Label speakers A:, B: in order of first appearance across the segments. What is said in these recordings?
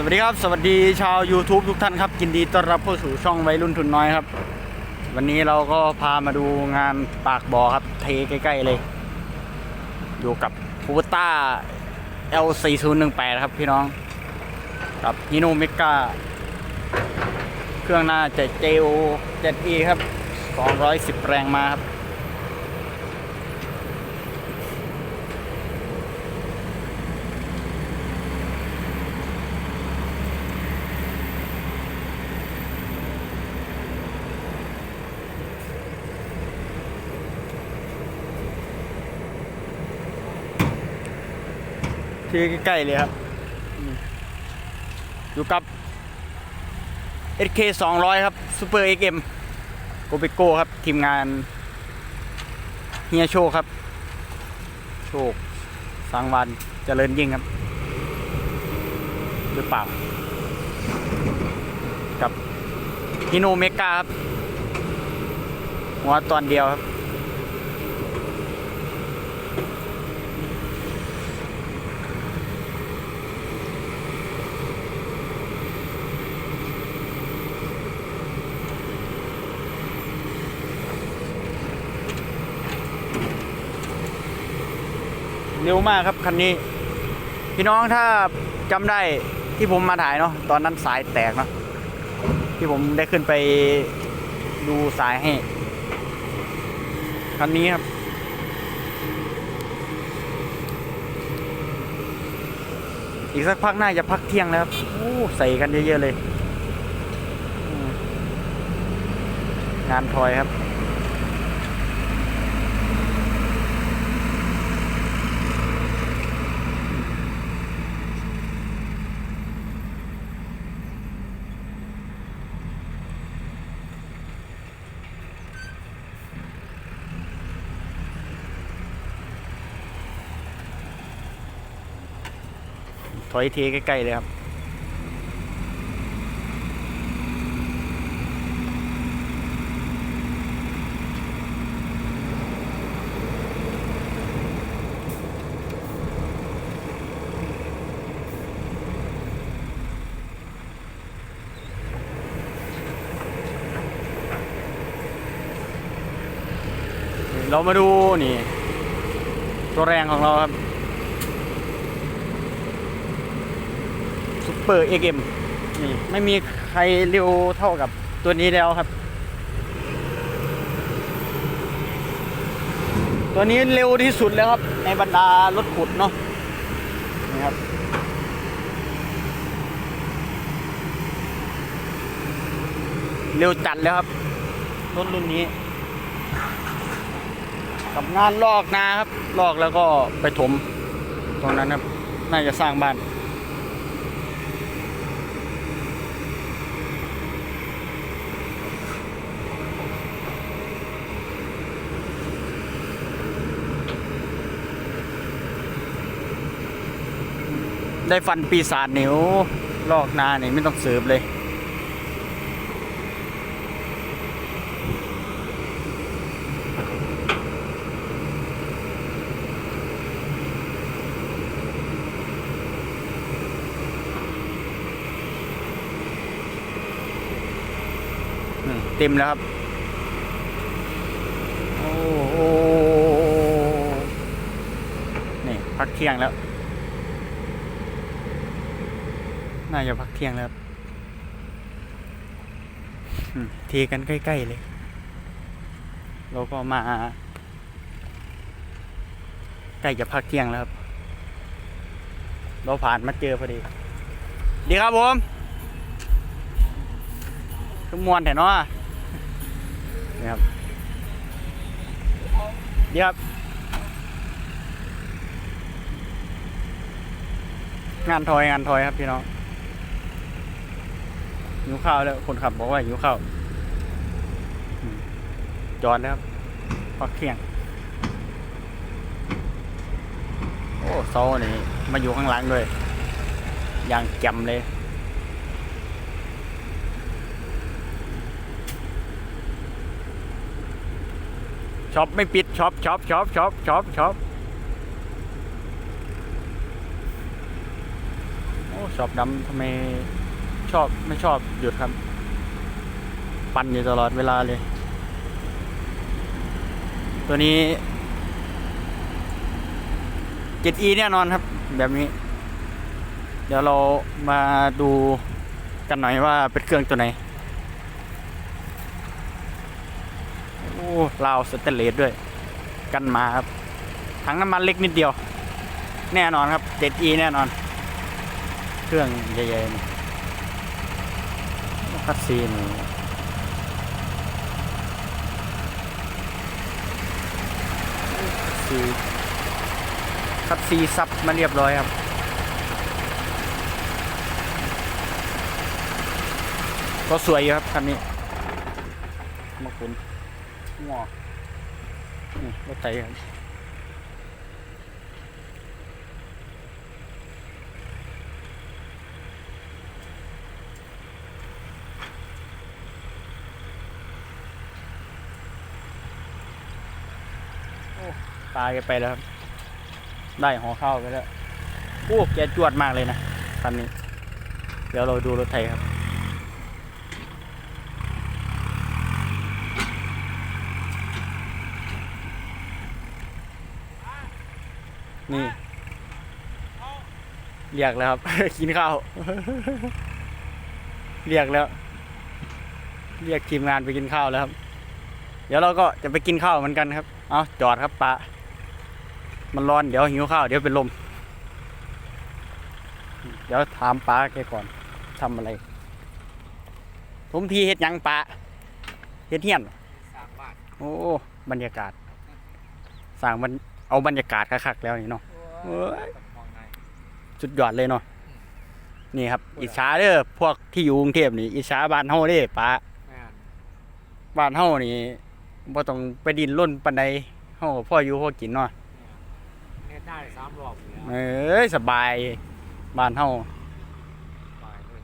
A: สวัสดีครับ สวัสดีชาว YouTube ทุกท่านครับ ยินดีต้อนรับเข้าสู่ช่องวัยรุ่นทุนน้อยครับ วันนี้เราก็พามาดูงานปากบ่อครับ เทใกล้ ๆ เลย อยู่กับคูต้า L4018 ครับพี่น้อง กับฮิโนเมกาเครื่องหน้าจะ JO 7E ครับ 210 แรงมาครับ ที่ใกล้ๆเลยครับ อยู่กับ SK 200 ครับ Super XM โกเบโก้ครับ ทีมงานเฮียโชคครับ โชคสังวันเจริญยิ่งครับ หรือเปล่า กับฮิโนเมกาครับหัวตอนเดียวครับ เร็วมากครับคันนี้ พี่น้องถ้าจำได้ที่ผมมาถ่ายเนาะตอนนั้นสายแตกเนาะที่ผมได้ขึ้นไปดูสายให้คันนี้ครับ อีกสักพักน่าจะพักเที่ยงแล้วครับโอ้ใส่กันเยอะๆเลย งานทอยครับ ถอยเทใกล้ๆเลยครับ เรามาดูนี่ ตัวแรงของเราครับ ซุป เปอร์เอ็มนี่ไม่มีใครเร็วเท่ากับตัวนี้แล้วครับ ตัวนี้เร็วที่สุดแล้วครับ ในบรรดารถขุดเนาะนี่ครับเร็วจัดแล้วครับรถรุ่นนี้ กับงานลอกนาครับ ลอกแล้วก็ไปถม ตรงนั้นครับ น่าจะสร้างบ้าน ได้ฟันปีศาจเหนียวลอกนาเนี่ยไม่ต้องเสิร์ฟเลยเต็มแล้วครับ โอ้โหนี่ พักเที่ยงแล้ว น่าจะพักเที่ยงแล้วเทกันใกล้ ๆ เลย เราก็มา ใกล้จะพักเที่ยงแล้วครับ เราผ่านมาเจอพอดี ดีครับผมทุกมวนแต่เนาะนี่ครับดีครับ งานทอยงานทอยครับพี่น้อง หิวข้าวแล้วคนขับบอกว่าหิวข้าวอืมจอดแล้วครับพักเที่ยง โอ้โซนี่มาอยู่ข้างหลังด้วยอย่างแจ่มเลยช็อปไม่ปิดช็อปช็อปช็อปช็อปช็อปช็อปโอ้ช็อบดำทำไม ชอบไม่ชอบหยุดครับ ปั่นอยู่ตลอดเวลาเลย ตัวนี้ 7e แน่นอนครับ แบบนี้ เดี๋ยวเรามาดูกันหน่อยว่าเป็นเครื่องตัวไหนโอ้ลาวสเตเลสด้วย กันมาครับถังน้ำมันเล็กนิดเดียว แน่นอนครับ 7e แน่นอน เครื่องใหญ่ๆ นี่คัสซีนี่คัสซีคัสซีซับมาเรียบร้อยครับก็สวยอยู่ครับคันนี้มาคุณงอนี่รถไถครับ ตายกันไปแล้วครับ ได้หอเข้าไปแล้วโอ้แกจวดมากเลยนะคันนี้ เดี๋ยวเราดูรถไถครับนี่เรียกแล้วครับ กินข้าว เรียกแล้ว เรียกทีมงานไปกินข้าวแล้วครับ เดี๋ยวเราก็จะไปกินข้าวเหมือนกันครับ เอาจอดครับปะ มันร้อนเดี๋ยวหิวข้าวเดี๋ยวเป็นลม เดี๋ยวถามป้าแกก่อนทำอะไรผมทีเฮ็ดหยังป้าเฮ็ดเฮียน
B: สร้างบ้าน
A: โอ้บรรยากาศสั่งมันเอาบรรยากาศคักๆแล้วนี่เนาะเอ้ย
B: มองไง
A: สุดยอดเลยเนาะนี่ครับ อิจฉาเด้อพวกที่อยู่กรุงเทพนี่อิจฉาบ้านเฮาเด้ป้า
B: แม่น
A: บ้านเฮานี่บ่ต้องไปดินร่นปานใดเฮาก็พ่ออยู่พ่อกินเนาะ
B: เนี่ย ได้สามรอบอยู่แล้ว
A: เอ้ยสบายบ้านเฮา
B: ไปเลย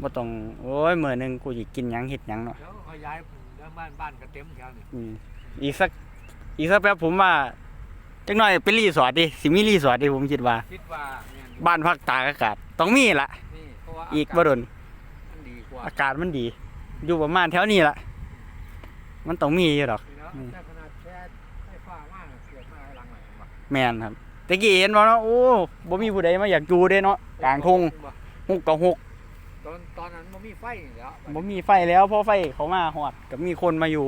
A: บ่ต้องโอ้ยมื้อหนึงกูสิกินหยังเฮ็ดหยังเนาะ
B: เดี๋ยวเขาย้ายเรื่องบ้านบ้านก็เต็มแถวนี่
A: อืมอีกสักอีกสักแป๊บผมว่าจักหน่อยเป็นรีสอร์ทดิสิมีรีสอร์ทดิผมคิดว่า
B: คิดว่าแม่นอยู่
A: บ้านพักตากอากาศต้องมีละ
B: นี่เพราะว่า
A: อีกบ่ดน
B: มันดีกว่า
A: อากาศมันดี อยู่ประมาณแถวนี้ละมันต้องมีอยู่ดอก
B: นี่เนาะ
A: อืม
B: แต่ขนาดแค่ไฟฟ้ามากเสียบมาหลังไหนบ่
A: แม่นครับ ตะกี้เห็นบ่เนาะโอ้บ่มีผู้ใดมาอยากอยู่เด้เนาะกลางทุ่ง
B: บ่
A: ฮุกกับฮุก
B: ตอนตอนนั้นมันมีไฟนี่แหล้ว
A: บ่มีไฟแล้วเพราะไฟเขามาฮอดก็มีคนมาอยู่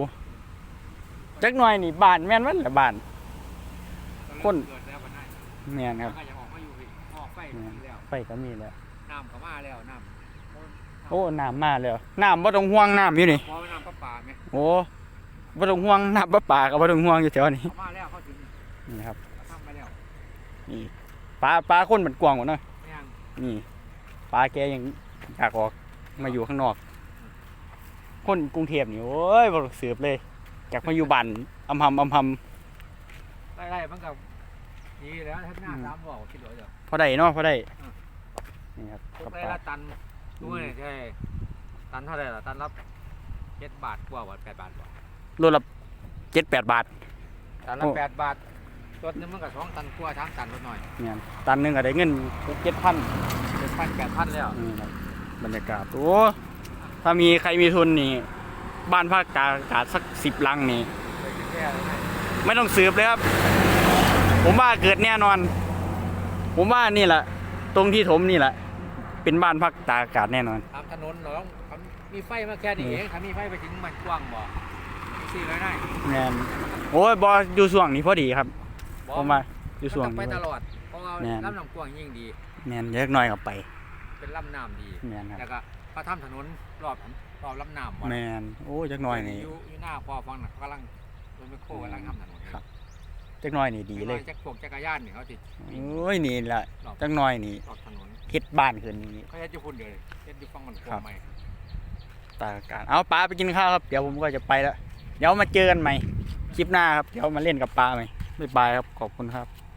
A: จักหน่อยนี่บ้านแม่นวันละบ้าน คน
B: เกิดแล้วมันได้
A: แม่นครับ
B: ก็ยังออกมาอยู่อีกออกไฟมีแล้ว
A: ไฟก็มีแล้ว
B: น้ำก็มาแล้วน้ำ
A: โอ้น้ำมาแล้วน้ำบ่ต้องห่วงน้ำอยู่นี่
B: พอน้ำประปาไหม
A: โอ้บ่ต้องห่วงน้ำประปาก็บ่ต้องห่วงอยู่แถวนี้
B: เขามาแล้วเขาถึง
A: นี่ครับ
B: เขาทำไปแล้ว
A: นี่ปลาปลาคนมันกว้างกว่าเนาะ
B: แม่ง
A: นี่ปลาแกยังอยากออกมาอยู่ข้างนอก คนกรุงเทพนี่โอ้ยบ่ต้องสืบเลยอยากมาอยู่บ้านอำหำอำห
B: ไล่ๆมันก็ดีแล้วทั้งหน้า
A: อืม
B: สามบอกคิดว่าเดี๋ยวำ
A: พอได้เนาะพอได้
B: อืม
A: นี่ครับ
B: ทุ
A: กับ
B: ก
A: ปลา
B: ละตันด้วยใช่ตันเท่าไหร่ล่ะตันรับเจ็ดบาทกว่าบาทแปดบาทกว่า
A: โลละเจ็ดแปดบาท
B: ตันละ
A: โอ้
B: แปดบาท รถนึงมันก็สองตันกว่าสามตันรถหน่อย
A: เนี่ยตันหนึงก็ได้เงินเจ็ดพัน
B: เจ็ดพันแปดพันแล้ว
A: นี่ครับบรรยากาศโอ้ถ้ามีใครมีทุนนี่ บ้านภาคกลางอากาศสักสิบลังนี่
B: ไปกินแค่เลยนะ
A: ไม่ต้องสืบเลยครับ ผมว่าเกิดแน่นอน ผมว่านี่แหละ ตรงที่ถมนี่แหละ เป็นบ้านพักตากอากาศแน่นอน
B: ตามถนนเราต้องมีไฟมาแค่นี้เองถ้ามีไฟไปถึงมันกว้างบ่สี่ร้อยได้
A: แน่นโอ้ยบออยู่ส่วงนี้พอดีครับ
B: บ่
A: ผมว่าอยู่ส่วง
B: มันต้องไป
A: นี้
B: ตลอดเพราะว่า
A: แม่น
B: ลำน้ำกว้างยิ่งดี
A: แน่นเล็กน้อยกับไป
B: เป็นลำน้ำดี
A: แม่นครับ
B: แล้วก็เขาทำถนนรอบรอบลำน้ำบ่
A: แม่นโอ้ยจักหน้อยนี่
B: อยู่อยู่หน้าพอฟังน่ะเขากำลังรถไมคโครกำลังทำถนน
A: ครับ จักหน้อยนี่ดีเลย
B: จักรพวกจักรยานนี่เขาติด
A: โอ้ยนี่แหละจักหน้อยนี่
B: รอบถนน
A: เฮ็ดบ้านขึ้นนี่
B: เขาจะพุ่นเดียวเลยเฮ็ดอยู่ฟังมันก
A: ครั
B: ว้า
A: บ
B: งใหม่
A: ตากอากาศเอาปลาไปกินข้าวครับ เดี๋ยวผมก็จะไปแล้ว เดี๋ยวมาเจอกันใหม่ คลิปหน้าครับ เดี๋ยวมาเล่นกับปลาใหม่ ไม่ไปครับ ขอบคุณครับ